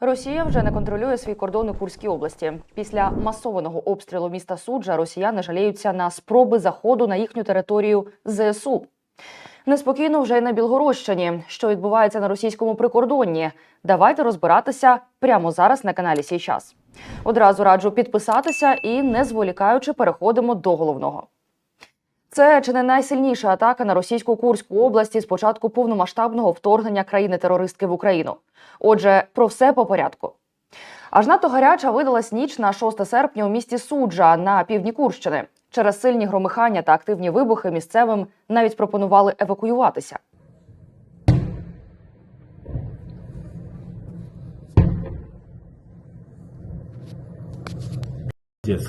Росія вже не контролює свій кордон у Курській області. Після масованого обстрілу міста Суджа росіяни жаліються на спроби заходу на їхню територію ЗСУ. Неспокійно вже й на Білгородщині, що відбувається на російському прикордонні. Давайте розбиратися прямо зараз на каналі Сій час. Одразу раджу підписатися і, не зволікаючи, переходимо до головного. Це чи не найсильніша атака на російську Курську області з початку повномасштабного вторгнення країни-терористки в Україну. Отже, про все по порядку. Аж надто гаряча видалась ніч на 6 серпня у місті Суджа на півдні Курщини. Через сильні громихання та активні вибухи місцевим навіть пропонували евакуюватися. Дед,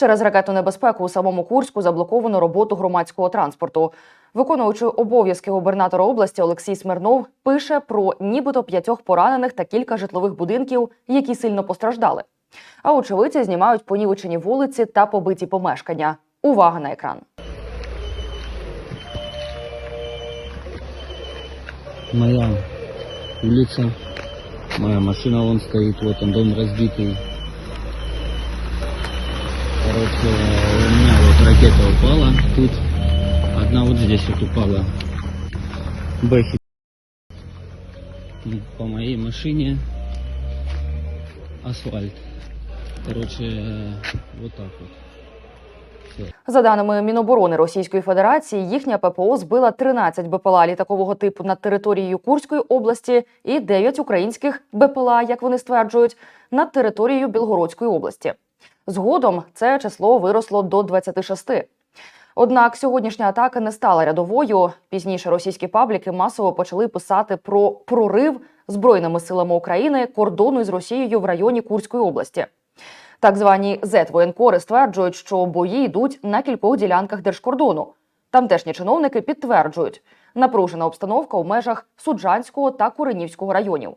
Через ракетну небезпеку у самому Курську заблоковано роботу громадського транспорту. Виконуючи обов'язки губернатора області Олексій Смирнов пише про нібито п'ятьох поранених та кілька житлових будинків, які сильно постраждали. А очевидці знімають понівечені вулиці та побиті помешкання. Увага на екран. моя улица, моя машина вон стоит, вот он дом разбитый Короче, у меня вот ракета упала тут, одна вот здесь вот упала. Бэхи. Ну, По моей машине асфальт. Короче, э, вот так вот. Всё. За даними Міноборони Російської Федерації, їхня ППО збила 13 БПЛА літакового типу над територією Курської області і 9 українських БПЛА, як вони стверджують, над територією Білгородської області. Згодом це число виросло до 26. Однак сьогоднішня атака не стала рядовою. Пізніше російські пабліки масово почали писати про прорив збройними силами України кордону із Росією в районі Курської області. Так звані зет-воєнкори стверджують, що бої йдуть на кількох ділянках держкордону. Тамтешні чиновники підтверджують, напружена обстановка у межах Суджанського та Куренівського районів.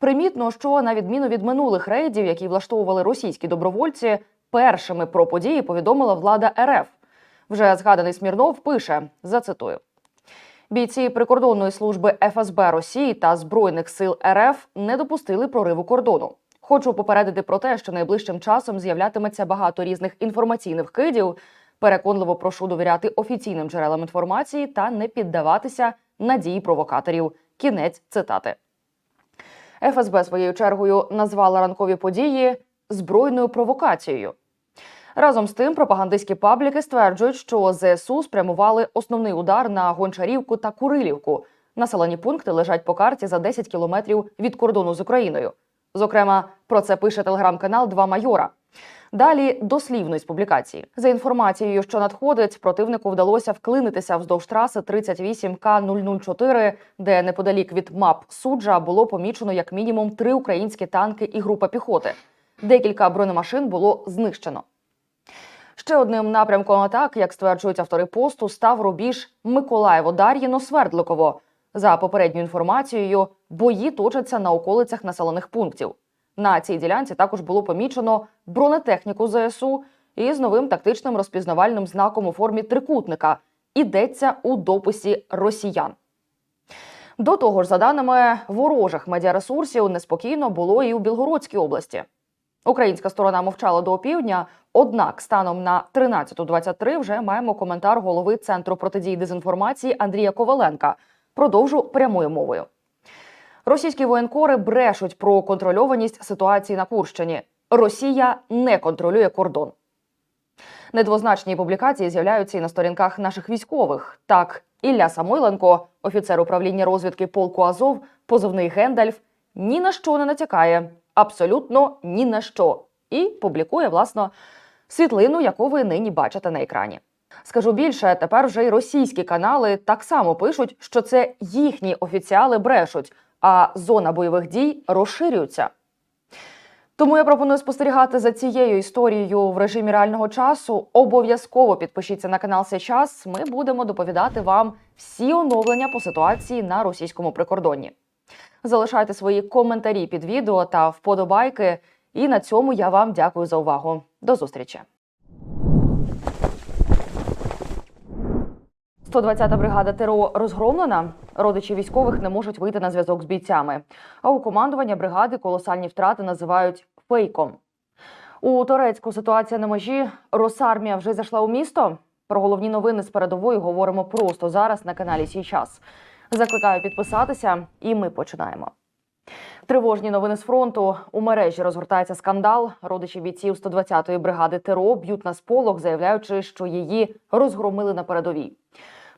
Примітно, що на відміну від минулих рейдів, які влаштовували російські добровольці, першими про події повідомила влада РФ. Вже згаданий Смірнов пише: зацитую. Бійці прикордонної служби ФСБ Росії та Збройних сил РФ не допустили прориву кордону. Хочу попередити про те, що найближчим часом з'являтиметься багато різних інформаційних кидів. Переконливо прошу довіряти офіційним джерелам інформації та не піддаватися надії провокаторів. Кінець цитати. ФСБ своєю чергою назвала ранкові події збройною провокацією. Разом з тим, пропагандистські пабліки стверджують, що ЗСУ спрямували основний удар на Гончарівку та Курилівку. Населені пункти лежать по карті за 10 кілометрів від кордону з Україною. Зокрема, про це пише телеграм-канал Два майора. Далі дослівно із публікації. За інформацією, що надходить, противнику вдалося вклинитися вздовж траси 38К004, де неподалік від МАП суджа було помічено як мінімум три українські танки і група піхоти. Декілька бронемашин було знищено. Ще одним напрямком атак, як стверджують автори посту, став рубіж Миколаєво-Дар'їно-Свердликово. За попередньою інформацією, бої точаться на околицях населених пунктів. На цій ділянці також було помічено бронетехніку ЗСУ із новим тактичним розпізнавальним знаком у формі трикутника. Ідеться у дописі росіян. До того ж, за даними ворожих медіаресурсів, неспокійно було і у Білгородській області. Українська сторона мовчала до опівдня, однак станом на 13.23 вже маємо коментар голови Центру протидії дезінформації Андрія Коваленка. Продовжу прямою мовою. Російські воєнкори брешуть про контрольованість ситуації на Курщині. Росія не контролює кордон. Недвозначні публікації з'являються і на сторінках наших військових. Так, Ілля Самойленко, офіцер управління розвідки полку Азов, позивний Гендальф, ні на що не натякає. Абсолютно ні на що. І публікує, власно, світлину, яку ви нині бачите на екрані. Скажу більше, тепер вже й російські канали так само пишуть, що це їхні офіціали брешуть, а зона бойових дій розширюється. Тому я пропоную спостерігати за цією історією в режимі реального часу. Обов'язково підпишіться на канал «Сейчас». Ми будемо доповідати вам всі оновлення по ситуації на російському прикордонні. Залишайте свої коментарі під відео та вподобайки. І на цьому я вам дякую за увагу. До зустрічі! 120-та бригада ТРО розгромлена. Родичі військових не можуть вийти на зв'язок з бійцями. А у командування бригади колосальні втрати називають фейком. У Торецьку ситуація на межі. Росармія вже зайшла у місто. Про головні новини з передової говоримо просто зараз на каналі Сій час. Закликаю підписатися, і ми починаємо. Тривожні новини з фронту у мережі розгортається скандал. Родичі бійців 120-ї бригади ТРО б'ють на сполох, заявляючи, що її розгромили на передовій.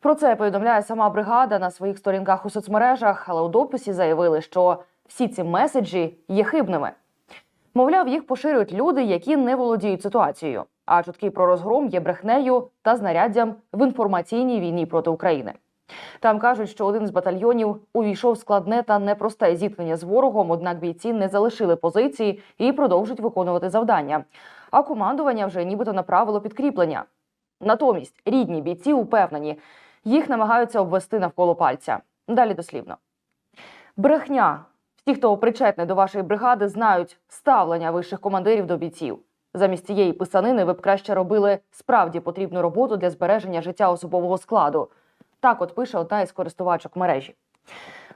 Про це повідомляє сама бригада на своїх сторінках у соцмережах, але у дописі заявили, що всі ці меседжі є хибними. Мовляв, їх поширюють люди, які не володіють ситуацією. А чутки про розгром є брехнею та знаряддям в інформаційній війні проти України. Там кажуть, що один з батальйонів увійшов в складне та непросте зіткнення з ворогом, однак бійці не залишили позиції і продовжують виконувати завдання. А командування вже нібито направило підкріплення. Натомість рідні бійці упевнені, їх намагаються обвести навколо пальця. Далі дослівно. Брехня. Всі, хто причетний до вашої бригади, знають ставлення вищих командирів до бійців. Замість цієї писанини ви б краще робили справді потрібну роботу для збереження життя особового складу. Так от пише одна із користувачок мережі.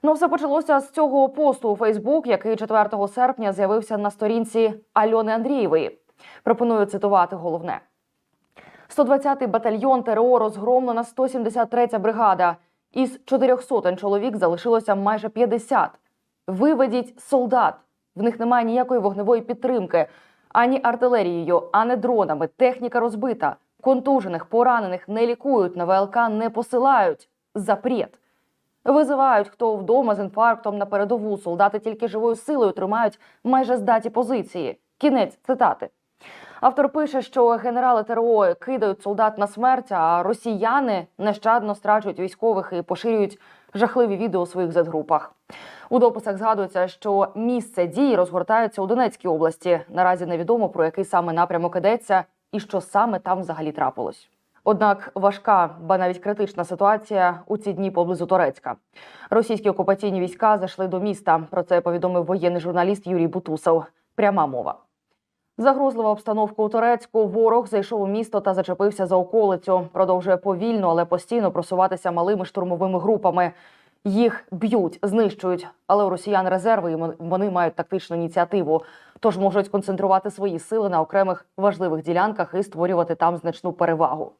Ну, все почалося з цього посту у Фейсбук, який 4 серпня з'явився на сторінці Альони Андрієвої. Пропоную цитувати головне. 120-й батальйон ТРО розгромлена 173-я бригада. Із 400 чоловік залишилося майже 50. Виведіть солдат. В них немає ніякої вогневої підтримки, ані артилерією, ані дронами. Техніка розбита. Контужених, поранених не лікують, на ВЛК не посилають. Запрет. Визивають, хто вдома з інфарктом на передову. Солдати тільки живою силою тримають майже здаті позиції. Кінець цитати. Автор пише, що генерали ТРО кидають солдат на смерть, а росіяни нещадно страчують військових і поширюють жахливі відео у своїх зет-групах. У дописах згадується, що місце дії розгортається у Донецькій області. Наразі невідомо про який саме напрямок ідеться і що саме там взагалі трапилось. Однак важка, ба навіть критична ситуація у ці дні поблизу Торецька. Російські окупаційні війська зайшли до міста. Про це повідомив воєнний журналіст Юрій Бутусов. Пряма мова. Загрозлива обстановка у Турецьку. Ворог зайшов у місто та зачепився за околицю. Продовжує повільно, але постійно просуватися малими штурмовими групами. Їх б'ють, знищують, але у росіян резерви і вони мають тактичну ініціативу, тож можуть концентрувати свої сили на окремих важливих ділянках і створювати там значну перевагу.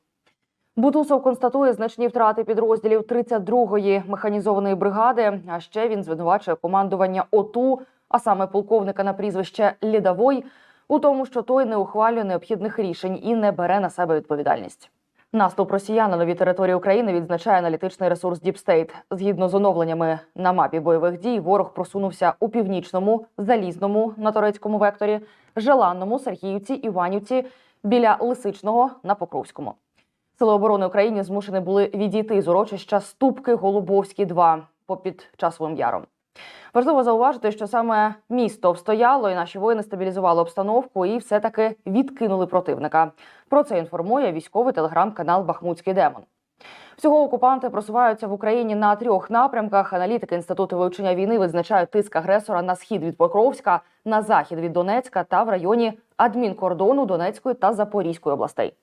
Бутусов констатує значні втрати підрозділів 32-ї механізованої бригади. А ще він звинувачує командування ОТУ, а саме полковника на прізвище Лідовой, у тому, що той не ухвалює необхідних рішень і не бере на себе відповідальність. Наступ росіян на нові території України відзначає аналітичний ресурс State. Згідно з оновленнями на мапі бойових дій, ворог просунувся у північному, залізному на турецькому векторі, Желанному, Сергіївці, Іванівці, біля Лисичного на Покровському. Сили оборони України змушені були відійти з урочища Ступки Голубовські 2 попід часовим яром. Важливо зауважити, що саме місто встояло, і наші воїни стабілізували обстановку і все-таки відкинули противника. Про це інформує військовий телеграм-канал Бахмутський Демон. Всього окупанти просуваються в Україні на трьох напрямках. Аналітики інституту вивчення війни визначають тиск агресора на схід від Покровська, на захід від Донецька та в районі адмінкордону Донецької та Запорізької областей.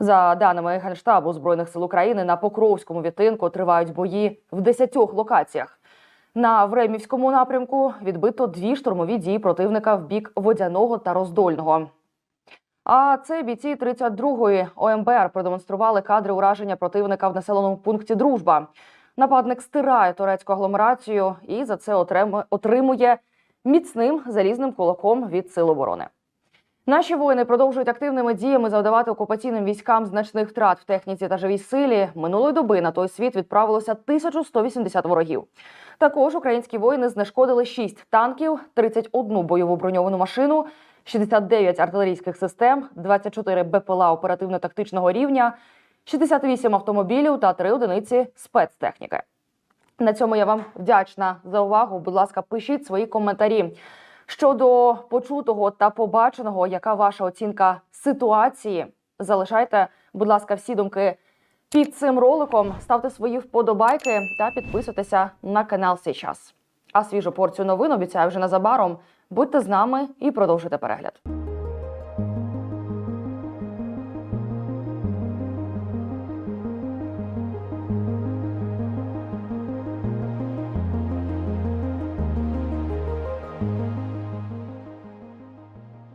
За даними Генштабу збройних сил України, на Покровському відтинку тривають бої в 10 локаціях. На Времівському напрямку відбито дві штурмові дії противника в бік водяного та роздольного. А це бійці 32-ї ОМБР продемонстрували кадри ураження противника в населеному пункті Дружба. Нападник стирає турецьку агломерацію і за це отримує міцним залізним кулаком від сил оборони. Наші воїни продовжують активними діями завдавати окупаційним військам значних втрат в техніці та живій силі. Минулої доби на той світ відправилося 1180 ворогів. Також українські воїни знешкодили 6 танків, 31 бойову броньовану машину, 69 артилерійських систем, 24 БПЛА оперативно-тактичного рівня, 68 автомобілів та 3 одиниці спецтехніки. На цьому я вам вдячна за увагу. Будь ласка, пишіть свої коментарі щодо почутого та побаченого. Яка ваша оцінка ситуації? Залишайте, будь ласка, всі думки під цим роликом. Ставте свої вподобайки та підписуйтеся на канал Сейчас. А свіжу порцію новин обіцяю вже незабаром. Будьте з нами і продовжуйте перегляд.